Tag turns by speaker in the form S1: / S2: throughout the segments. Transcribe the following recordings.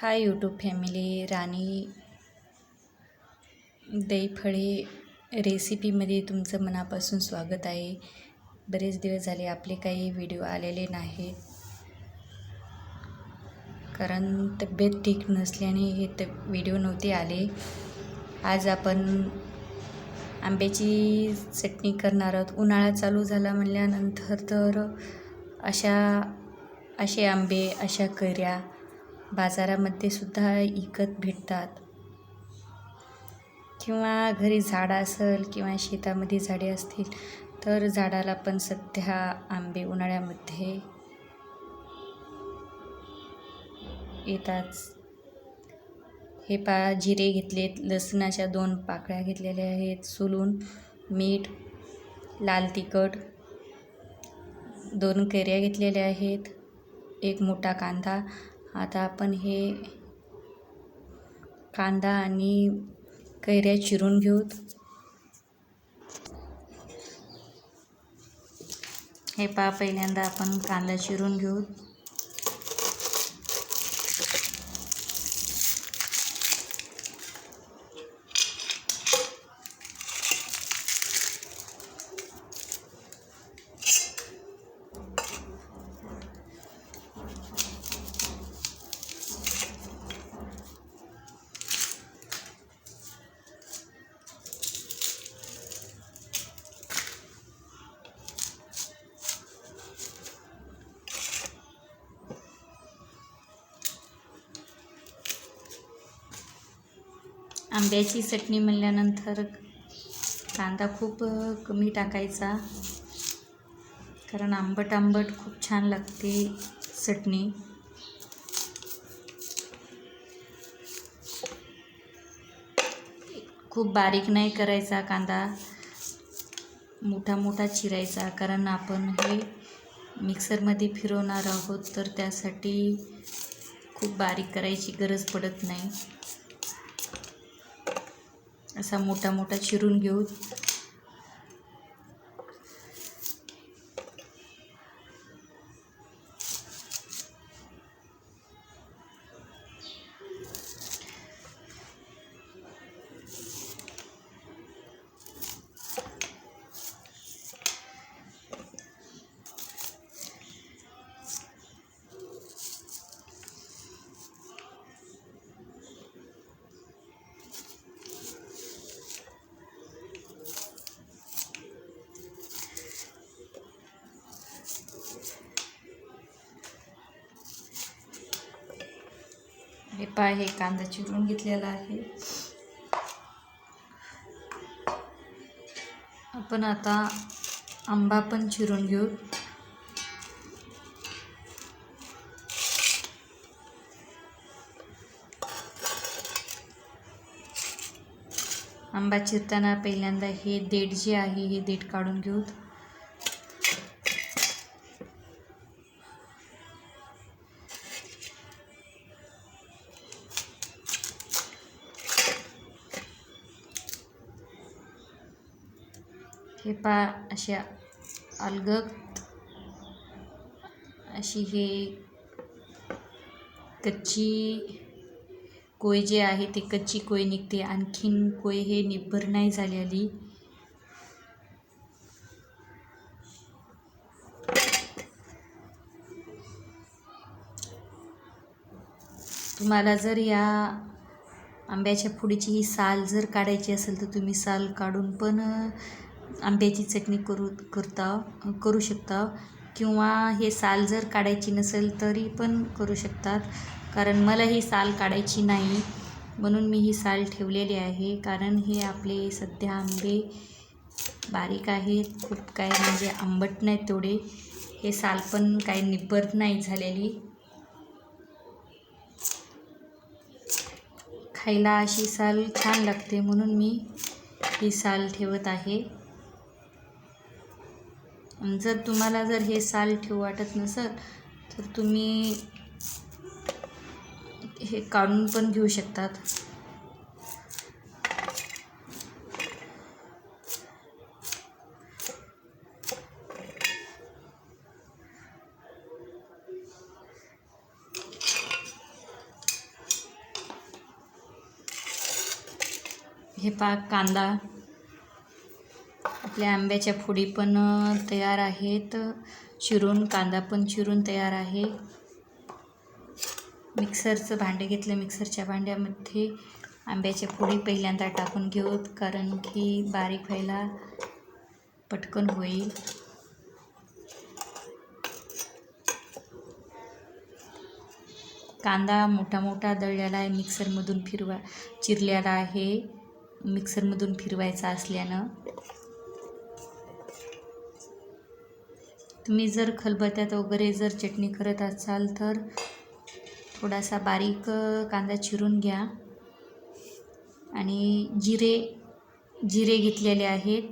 S1: Hi YouTube family राणी दहीफळे रेसिपीमध्ये तुमचं मनापासून स्वागत आहे. बरेच दिवस झाले आपले काही व्हिडिओ आलेले नाहीत. कारण तब्येत ठीक नसल्याने हे त व्हिडिओ नव्हते आले. आज आपण आंब्याची चटणी करणार आहोत. उन्हाळा चालू झाला म्हणल्यानंतर तर अशा असे आंबे अशा कैऱ्या बाजारामध्ये सुद्धा विकत भेटतात. किंवा घरी झाडं असेल किंवा शेतामध्ये झाडे असतील तर झाडाला पण सध्या आंबे उन्हाळ्यामध्ये येतात हे पा जिरे घेतलेत लसणाच्या दोन पाकळ्या घेतलेल्या आहेत सोलून मीठ लाल तिखट दोन कैऱ्या घेतलेल्या आहेत एक मोठा कांदा आता आपण हे कांदा आणि कैऱ्या चिरून घेऊत. हे पा पहिल्यांदा आपण कांदा चिरून घेऊ आंब्याची चटणी म्हणल्यानंतर कांदा खूप कमी टाकायचा. कारण आंबट आंबट खूप छान लागते चटणी. खूप बारीक नाही करायचा कांदा. मोठा मोठा चिरायचा. कारण आपण हे मिक्सरमध्ये फिरवणार आहोत तर त्यासाठी खूप बारीक करायची गरज पडत नाही. असा मोठा मोठा चिरून घेऊ हे पाय हे कांदा चिरून घेतलेला आहे. आपण आता आंबा पण चिरून घेऊ. आंबा चिरताना पहिल्यांदा हे देठ जे आहे हे देठ काढून घेऊ. हे पा अशा अलगद अशी हे कच्ची कोय जे आहे ते कच्ची कोय निघते. आणखीन कोय हे निब्बर नाही झालेली. तुम्हाला जर या आंब्याच्या फुडीची ही साल जर काढायची असेल तर तुम्ही साल काढून पण आंब्याची चटणी करू करता करू शकता. किंवा हे साल जर काढायची नसेल तरी पण करू शकतात. कारण मला ही साल काढायची नाही. म्हणून मी ही साल ठेवलेली आहे. कारण हे आपले सध्या आंबे बारीक आहेत. खूप काय म्हणजे आंबट नाहीत तेवढे. हे साल पण काही निब्बर नाही झालेली. खायला अशी साल छान लागते म्हणून मी ही साल ठेवत आहे. जर तुम्हाला जर हे साल ठेवू वाटत नसेल तर तुम्ही हे काढून पण घेऊ शकतात. हे पा कांदा. आपल्या आंब्याच्या फोडी पण तयार आहेत. चिरून कांदा पण चिरून तयार आहे. मिक्सरचं भांडे घेतलं मिक्सरच्या भांड्यामध्ये. आंब्याच्या फोडी पहिल्यांदा टाकून घेऊत कारण की बारीक व्हायला पटकन होईल. कांदा मोठा मोठा दळलेला आहे मिक्सरमधून फिरवा चिरलेला आहे. मिक्सरमधून फिरवायचा असल्यानं. तुम्ही जर खलबत्त्यात वगैरे जर चटणी करत असाल तर थोडासा बारीक कांदा चिरून घ्या. आणि जिरे जिरे घेतलेले आहेत.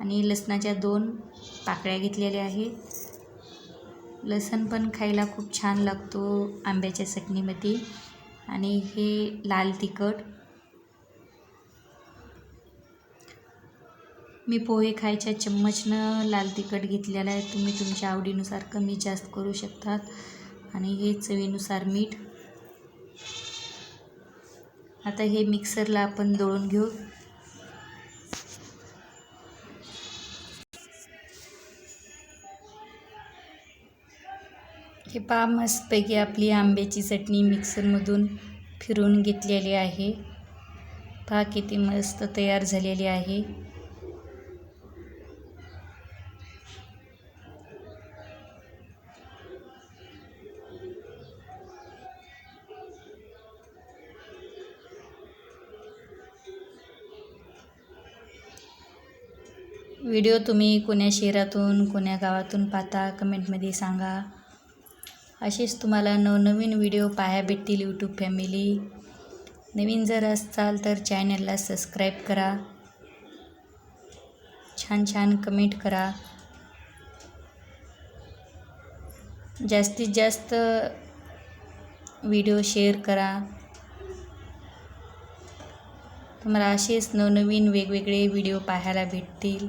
S1: आणि लसणाच्या दोन पाकळ्या घेतलेल्या आहेत. लसण पण खायला खूप छान लागतो आंब्याच्या चटणीमध्ये. आणि हे लाल तिखट. मी पोहे खायच्या चम्मचनं लाल तिखट घेतलेलं आहे. तुम्ही तुमच्या आवडीनुसार कमी जास्त करू शकतात. आणि हे चवीनुसार मीठ. आता हे मिक्सरला आपण दळून घेऊ. हे पहा मस्तपैकी आपली आंब्याची चटणी मिक्सरमधून फिरून घेतलेली आहे. पहा किती मस्त तयार झालेली आहे. व्हिडिओ तुम्ही कोण्या शहरातून कोण्या गावातून पाहता कमेंटमध्ये सांगा. असेच तुम्हाला नवनवीन व्हिडिओ पाहायला भेटतील यूट्यूब फॅमिली नवीन जर असाल तर चॅनलला सबस्क्राईब करा. छान छान कमेंट करा. जास्तीत जास्त व्हिडिओ शेअर करा. तुम्हाला असेच नवनवीन वेगवेगळे व्हिडिओ पाहायला भेटतील.